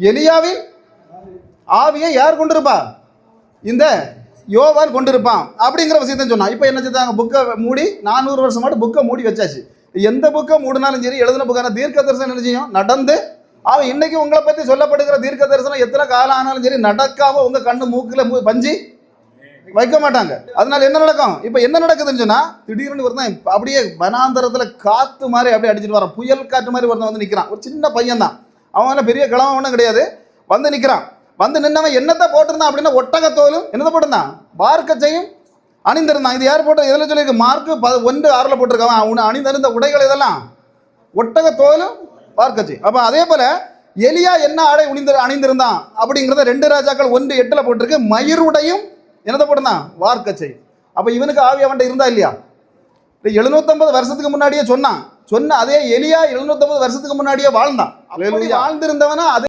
எலியாவின் ஆவியை யார் கொண்டிருப்பா? இந்த யோவான் கொண்டிருப்பான் அப்படிங்கிற விஷயத்தை சொன்னான். இப்போ என்ன செஞ்சாங்க புக்கை மூடி நானூறு வருஷம் மட்டும் புக்கை மூடி வச்சாச்சு. எந்த புக்கை மூடினாலும் சரி எழுதின புக்கான தீர்க்க தரிசனம் என்ன செய்யும்? நடந்து. அவன் இன்னைக்கு உங்களை பற்றி சொல்லப்படுகிற தீர்க்க தரிசனம் எத்தனை காலம் ஆனாலும் சரி நடக்காம உங்க கண்ணு மூக்கில் மூ- பஞ்சு வைக்க மாட்டாங்க. அதனால என்ன நடக்கும்? இப்போ என்ன நடக்குதுன்னு சொன்னா திடீர்னு ஒருத்தன் அப்படியே வனாந்தரத்தில் காத்து மாதிரி அப்படியே அடிச்சிட்டு வரான். புயல் காற்று மாதிரி ஒருத்தன் வந்து நிற்கிறான் ஒரு சின்ன பையன் தான் அவன் எல்லாம் பெரிய கிழவன் ஒன்றும் கிடையாது. வந்து நிற்கிறான் வந்து நின்னவன் என்னத்தை போட்டிருந்தான் அப்படின்னா ஒட்டகத்தோலும் என்னத்தை போட்டிருந்தான்? பார்க்கச்சையும் அணிந்திருந்தான். இது யார் போட்டு எதில் சொல்லியிருக்கு? மார்க்கு ப ஒன்று ஆறில் போட்டிருக்கான். அவன் அணிந்திருந்த உடைகள் இதெல்லாம். ஒட்டகத்தோலும் பார்க்கச்சை அப்போ அதே போல் எலியா என்ன ஆடை உணிந்து அணிந்திருந்தான்? அப்படிங்கிறத ரெண்டு ராஜாக்கள் ஒன்று எட்டில் போட்டிருக்கு. மயிருடையும் என்னதை போட்டிருந்தான்? வார்க்கச்சை. அப்போ இவனுக்கு ஆவி அவன்கிட்ட இருந்தா இல்லையா? எழுநூத்தம்பது வருஷத்துக்கு முன்னாடியே சொன்னான். சொன்ன அதே எலியா எழுநூத்தம்பது வருஷத்துக்கு முன்னாடியே வாழ்ந்தான். வாழ்ந்திருந்தவனா அதே